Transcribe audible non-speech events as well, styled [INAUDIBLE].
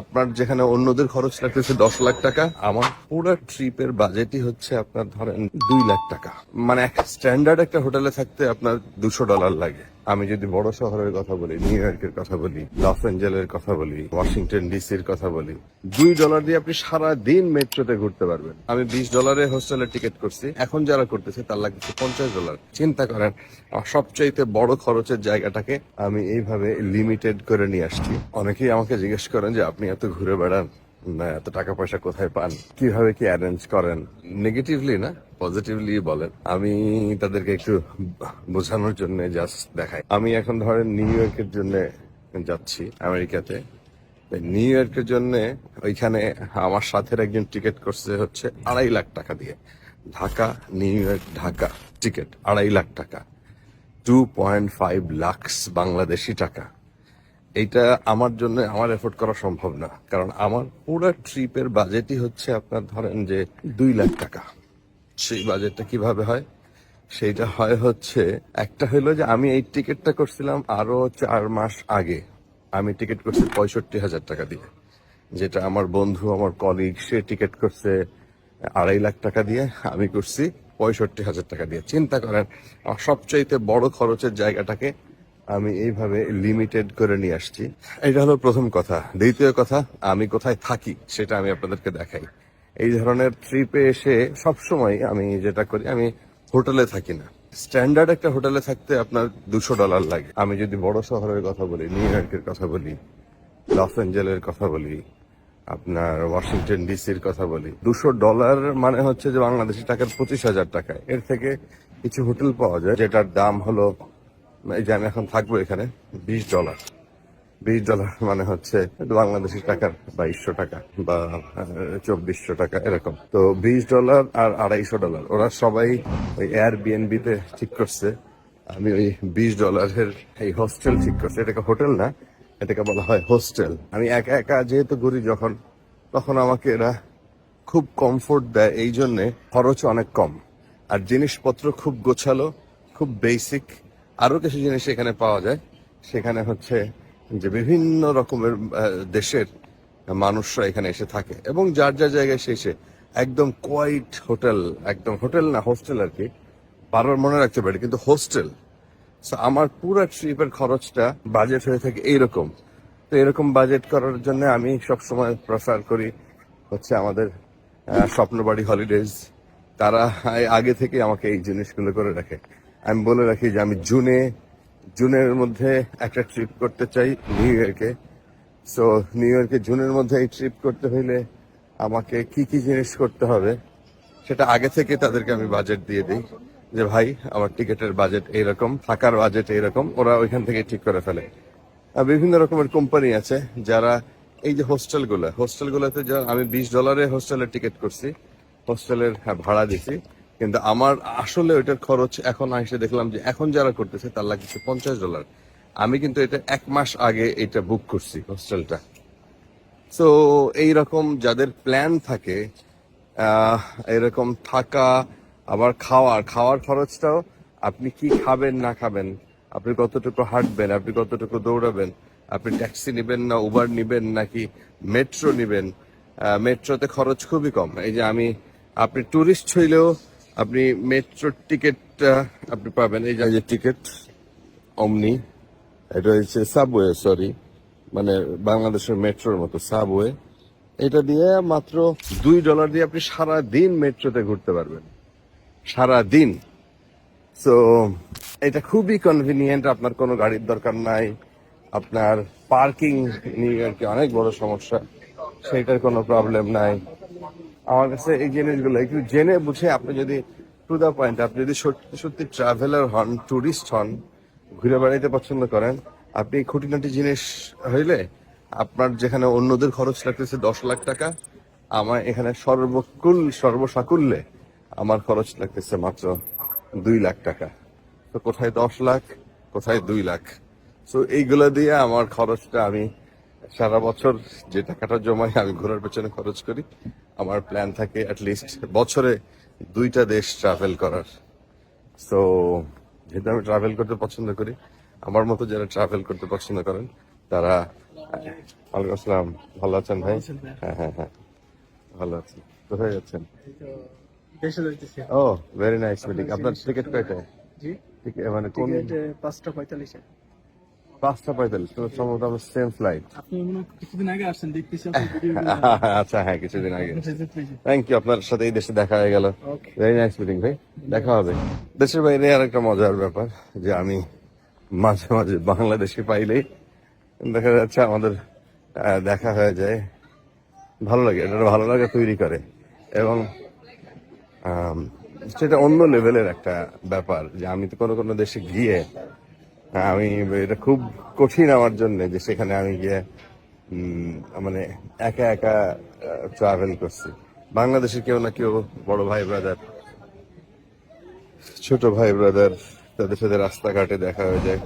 আপনার যেখানে অন্যদের খরচ লাগতেছে দশ লাখ টাকা, আমার পুরো ট্রিপের বাজেটই হচ্ছে আপনার ধরেন দুই লাখ টাকা। মানে এক স্ট্যান্ডার্ড একটা হোটেলে থাকতে আপনার দুশো ডলার লাগে। আমি যদি বড় শহরের কথা বলি, নিউ ইয়র্কের কথা বলি, লস অ্যাঞ্জেলের কথা বলি, ওয়াশিংটন ডিসির কথা বলি, দুই ডলার দিয়ে আপনি সারা দিন মেট্রোতে ঘুরতে পারবেন। আমি বিশ ডলারের হোস্টেলের টিকিট করছি। এখন যারা করতেছে, তার লাগছে পঞ্চাশ ডলার। চিন্তা করেন সবচাইতে বড় খরচের জায়গাটাকে আমি এইভাবে লিমিটেড করে নিয়ে আসছি। অনেকেই আমাকে জিজ্ঞেস করেন যে, আপনি এত ঘুরে বেড়ান? না, এত টাকা পয়সা কোথায় পান? কীভাবে কি অ্যারেঞ্জ করেন? নেগেটিভলি না পজিটিভলি বলেন। আমি তাদেরকে একটু বোঝানোর জন্য জাস্ট দেখাই। আমি এখন ধরেন নিউ ইয়র্কের জন্য যাচ্ছি, আমেরিকাতে। নিউ ইয়র্কের জন্য ওইখানে আমার সাথে একজন টিকিট করছে হচ্ছে আড়াই লাখ টাকা দিয়ে। Dhaka New York Dhaka ticket আড়াই লাখ টাকা। Two point five lakhs Bangladeshi টাকা। এইটা আমার জন্য, আমার এফোর্ড করা সম্ভব না। কারণ আমার পুরো ট্রিপের বাজেটই হচ্ছে আপনার ধরেন যে দুই লাখ টাকা। সেই বাজেটটা কীভাবে হয়? সেইটা হয় হচ্ছে, একটা হলো যে আমি এই টিকিটটা করছিলাম আরও চার মাস আগে। আমি টিকিট করছি পঁয়ষট্টি হাজার টাকা দিয়ে। যেটা আমার বন্ধু, আমার কলিগ সে টিকিট করছে আড়াই লাখ টাকা দিয়ে। আমি করছি পঁয়ষট্টি হাজার টাকা দিয়ে। চিন্তা করেন, আমার সবচাইতে বড় খরচের জায়গাটাকে আমি এইভাবে লিমিটেড করে নিয়ে আসছি। এটা হলো প্রথম কথা। দ্বিতীয় কথা, আমি কোথায় থাকি, সেটা আমি আপনাদেরকে দেখাই। এই ধরনের ট্রিপে এসে সবসময় আমি যেটা করি, আমি হোটেলে থাকি না। স্ট্যান্ডার্ড একটা হোটেলে থাকতে আপনার দুশো ডলার লাগে। আমি যদি বড় শহরের কথা বলি নিউ ইয়র্কের কথা বলি লস অ্যাঞ্জেলের কথা বলি, আপনার ওয়াশিংটন ডিসির কথা বলি, দুশো ডলার মানে হচ্ছে যে বাংলাদেশি টাকার পঁচিশ হাজার টাকা। এর থেকে কিছু হোটেল পাওয়া যায়, যেটার দাম হলো, এই যে আমি এখন থাকব এখানে, বিশ ডলার বিশ ডলার মানে হচ্ছে বাংলাদেশি টাকার বাইশশো টাকা বা চব্বিশশো টাকা এরকম। তো বিশ ডলার আর আড়াইশো ডলার ওরা সবাই ওই এয়ার বিএনবি তে ঠিক করছে। আমি ওই বিশ ডলারের এই হোস্টেল ঠিক করছি। এটাকে হোটেল না, এটাকে বলা হয় হোস্টেল আমি একা একা যেহেতু ঘুরি যখন, তখন আমাকে এরা খুব কমফোর্ট দেয়। এই জন্যে খরচ অনেক কম। আর জিনিসপত্র খুব গোছালো, খুব বেসিক আরও কিছু জিনিস এখানে পাওয়া যায়। সেখানে হচ্ছে যে বিভিন্ন রকমের দেশের মানুষরা এখানে এসে থাকে এবং যার যার জায়গায় এসে একদম কোয়াইট হোটেল একদম হোটেল না হোস্টেল আর কি, বারবার মনে রাখতে পারি, কিন্তু হোস্টেল আমার পুরো ট্রিপের খরচটা বাজেট হয়ে থাকে এইরকম। তো এরকম বাজেট করার জন্য আমি সবসময় প্রেফার করি হচ্ছে আমাদের স্বপ্নবাড়ি হলিডেজ তারা আগে থেকে আমাকে এই জিনিসগুলো করে রাখে। আমি বলে রাখি যে আমি জুনে জুনের মধ্যে একটা ট্রিপ করতে চাই নিউ ইয়র্কে সো নিউ ইয়র্কে জুনের মধ্যে এই ট্রিপ করতে হইলে আমাকে কি কি জিনিস করতে হবে সেটা আগে থেকে তাদেরকে আমি বাজেট দিয়ে দিই। যে ভাই আমার টিকিটের বাজেট এইরকম থাকার বাজেট এইরকম ওরা ওইখান থেকে ঠিক করে ফেলে। আর বিভিন্ন রকমের কোম্পানি আছে যারা এই যে হোস্টেলগুলো হোস্টেলগুলোতে আমি বিশ ডলারে হোস্টেলের টিকিট করছি হোস্টেলের হ্যাঁ, ভাড়া দিছি। কিন্তু আমার আসলে ওইটার খরচ এখন এসে দেখলাম যে এখন যারা করতেছে তার লাগছে পঞ্চাশ ডলার আমি কিন্তু এটা এক মাস আগে এটা বুক করছি হোস্টেলটা সো এইরকম যাদের প্ল্যান থাকে এরকম থাকা, আবার খাওয়ার খাওয়ার খরচটাও আপনি কি খাবেন, না খাবেন, আপনি কতটুকু হাঁটবেন, আপনি কতটুকু দৌড়াবেন, আপনি ট্যাক্সি নেবেন না উবার নেবেন নাকি মেট্রো নেবেন? মেট্রোতে খরচ খুবই কম। এই যে আমি, আপনি টুরিস্ট হইলেও আপনি মেট্রোর টিকিট আপনি পাবেন, এই যে টিকিট অমনি এটা হচ্ছে সাবওয়ে সরি মানে বাংলাদেশের মেট্রোর মতো সাবওয়ে এটা দিয়ে মাত্র দুই ডলার দিয়ে আপনি সারা দিন মেট্রোতে ঘুরতে পারবেন। সারা দিন সো এটা খুবই কনভিনিয়েন্ট আপনার কোনো গাড়ির দরকার নাই। আপনার পার্কিং নিউ ইয়র্কে অনেক বড় সমস্যা। সেটার কোনো প্রবলেম নাই। আমার কাছে এই জিনিসগুলো, একটু জেনে বুঝে আপনি যদি টু দা পয়েন্ট আপনি যদি সত্যি সত্যি ট্রাভেলার হন ট্যুরিস্ট হন, ঘুরে বেড়াইতে পছন্দ করেন, আপনি খুঁটিনাটি জিনিস হইলে আপনার যেখানে অন্যদের খরচ লাগতেছে দশ লাখ টাকা, আমার এখানে সর্বকুল, সর্বসাকুল্যে আমার খরচ লাগতেছে মাত্র দুই লাখ টাকা। তো কোথায় দশ লাখ, কোথায় দুই লাখ? তো এইগুলো দিয়ে আমার খরচটা আমি সারা বছর যে টাকাটা জমাই আমি ঘোরার পেছনে খরচ করি। আমার প্ল্যান থাকে লিস্ট বছরে দুইটা দেশ ট্রাভেল করার। সো যেহেতু আমি ট্রাভেল করতে পছন্দ করি আমার মতো যারা ট্রাভেল করতে পছন্দ করেন তারা ওয়ালাইকুম আসসালাম ভালো আছেন ভাই? হ্যাঁ হ্যাঁ হ্যাঁ ভালো আছি। কোথায় যাচ্ছেন? ও ভেরি নাইস মিটিং আপনার টিকিট কয়টা জি? মানে কোন পাঁচটা পঁয়তাল্লিশে। পাঁচটা পঁয়তাল্লিশ সম্ভবত আমার সেম ফ্লাইট কিছুদিন আগে আসছেন দেখতেছি [LAUGHS] আচ্ছা হ্যাঁ কিছুদিন আগে। থ্যাংক ইউ আপনার সাথে এই দেশে দেখা হয়ে গেল। ভেরি নাইস মিটিং ভাই। দেখা হবে। দেশের বাইরে আর একটা মজার ব্যাপার যে আমি মাঝে মাঝে বাংলাদেশে পাইলেই দেখা যাচ্ছে আমাদের দেখা হয়ে যায়। ভালো লাগে এটা ভালো লাগা তৈরি করে। এবং সেটা অন্য লেভেলের একটা ব্যাপার যে আমি তো কোনো কোনো দেশে গিয়ে আমি এটা খুব কঠিন আমার জন্য যে সেখানে আমি গিয়ে মানে একা একা ট্রাভেল করছি। বাংলাদেশে কেউ না কেউ বড় ভাই ব্রাদার ছোট ভাই ব্রাদার তাদের সাথে রাস্তাঘাটে দেখা হয়ে যায়।